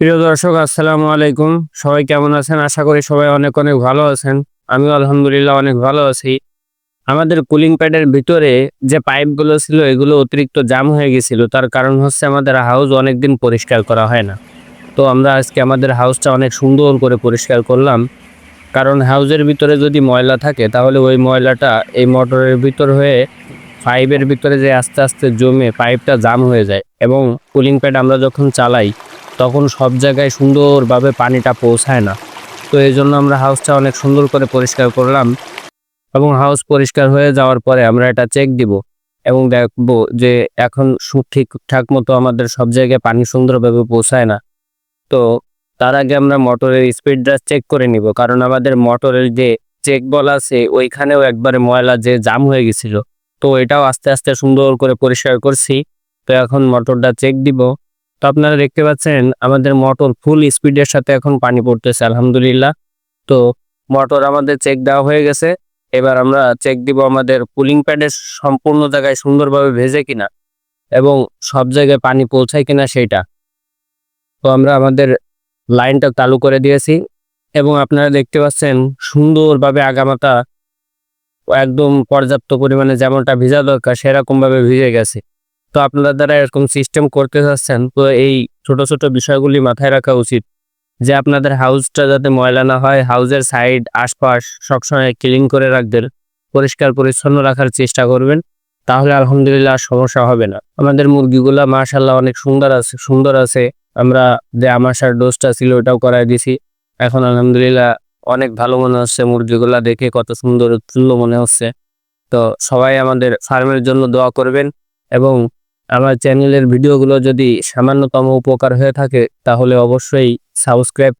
প্রিয় দর্শক, আসসালামু আলাইকুম। সবাই কেমন আছেন? আশা করি সবাই অনেক অনেক ভালো আছেন। আমিও আলহামদুলিল্লাহ অনেক ভালো আছি। আমাদের কুলিং প্যাডের ভিতরে যে পাইপগুলো ছিল, এগুলো অতিরিক্ত জাম হয়ে গেছিল। তার কারণ হচ্ছে আমাদের হাউস অনেক দিন পরিষ্কার করা হয় না। তো আমরা আজকে আমাদের হাউসটা অনেক সুন্দর করে পরিষ্কার করলাম। কারণ হাউজের ভিতরে যদি ময়লা থাকে, তাহলে ওই ময়লাটা এই মোটরের ভিতর হয়ে পাইপের ভিতরে যে আস্তে আস্তে জমে পাইপটা জাম হয়ে যায়। এবং কুলিং প্যাড আমরা যখন চালাই তখন সব জায়গায় সুন্দরভাবে পানিটা পৌঁছায় না। তো এই জন্য আমরা হাউসটা অনেক সুন্দর করে পরিষ্কার করলাম এবং হাউস পরিষ্কার হয়ে যাওয়ার পরে আমরা এটা চেক দিব এবং দেখব যে এখন ঠিকঠাক মতো আমাদের সব জায়গায় পানি সুন্দরভাবে পৌঁছায় না। তো তার আগে আমরা মোটরের স্পিডটা চেক করে নিব, কারণ আমাদের মোটরের যে চেক বল আছে, ওইখানেও একবারে ময়লা যে জাম হয়ে গেছিল। তো এটাও আস্তে আস্তে সুন্দর করে পরিষ্কার করছি। তো এখন মোটরটা চেক দিব। তো আপনারা দেখতে পাচ্ছেন, আমাদের মোটর ফুল স্পিডের সাথে এখন পানি পড়তেছে, আলহামদুলিল্লাহ। তো মোটর আমাদের চেক দেওয়া হয়ে গেছে। এবার আমরা চেক দিব আমাদের কুলিং প্যাডের সম্পূর্ণ জায়গায় সুন্দরভাবে ভেজে কিনা এবং সব জায়গায় পানি পৌঁছায় কিনা সেইটা। তো আমরা আমাদের লাইনটা চালু করে দিয়েছি এবং আপনারা দেখতে পাচ্ছেন, সুন্দরভাবে আগামাতা একদম পর্যাপ্ত পরিমাণে যেমনটা ভিজা দরকার সেরকম ভাবে ভিজে গেছে। তো আপনারা দ্বারা এরকম সিস্টেম করতে চাচ্ছেন, তো এই ছোট ছোট বিষয়গুলি মাথায় রাখা উচিত। যে আপনাদের হাউসটা যাতে ময়লা না হয় হাউসের সাইড আশপাশ সবসময় ক্লিন করে রাখবেন পরিষ্কার পরিচ্ছন্ন রাখার চেষ্টা করবেন, তাহলে আলহামদুলিল্লাহ সমস্যা হবে না। আমাদের মুরগিগুলা মাশাল্লাহ অনেক সুন্দর আছে সুন্দর আছে। আমরা যে আমাশার ডোজটা ছিল, ওটাও করাই দিছি। এখন আলহামদুলিল্লাহ অনেক ভালো মনে হচ্ছে মুরগিগুলা দেখে, কত সুন্দর উৎফুল্ল মনে হচ্ছে। তো সবাই আমাদের ফার্মের জন্য দোয়া করবেন এবং আমার চ্যানেলের ভিডিওগুলো যদি সামান্যতম উপকার হয়ে থাকে তাহলে অবশ্যই সাবস্ক্রাইব